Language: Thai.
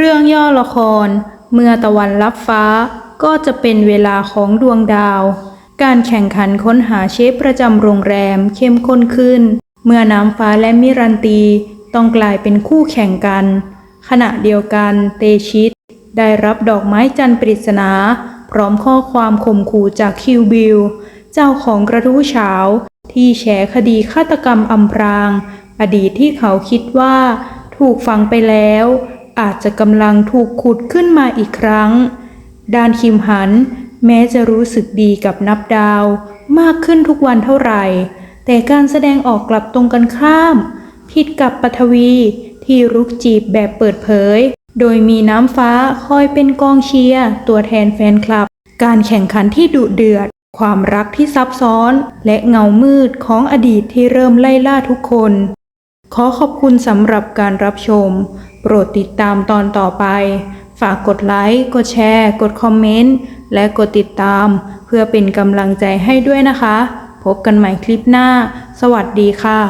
เรื่องย่อละคร เมื่อตะวันรับฟ้า ก็จะเป็นเวลาของดวงดาว การแข่งขันค้นหาเชฟประจำโรงแรมเข้มข้นขึ้น เมื่อน้ำฟ้าและมิรันตีต้องกลายเป็นคู่แข่งกัน ขณะเดียวกันเตชิต ได้รับดอกไม้จันทร์ปริศนา พร้อมข้อความข่มขู่จากคิวบิลเจ้าของกระทู้เช้าที่แฉคดีฆาตกรรมอำพราง อดีตที่เขาคิดว่า ถูกฝังไปแล้ว อาจจะกำลังถูกขุดขึ้นมาอีกครั้งด้านคิมหัน แม้จะรู้สึกดีกับนับดาว มากขึ้นทุกวันเท่าไหร่ แต่การแสดงออกกลับตรงกันข้าม ผิดกับปัทวีที่รุกจีบแบบเปิดเผย โดยมีน้ำฟ้าคอยเป็นกองเชียร์ตัวแทนแฟนคลับ การแข่งขันที่ดุเดือด ความรักที่ซับซ้อน และเงามืดของอดีตที่เริ่มไล่ล่าทุกคน ขอขอบคุณสำหรับการรับชม โปรดติดตามตอนต่อไป ฝากกดไลค์ กดแชร์ กดคอมเมนต์ และกดติดตาม เพื่อเป็นกำลังใจให้ด้วยนะคะ พบกันใหม่คลิปหน้า สวัสดีค่ะ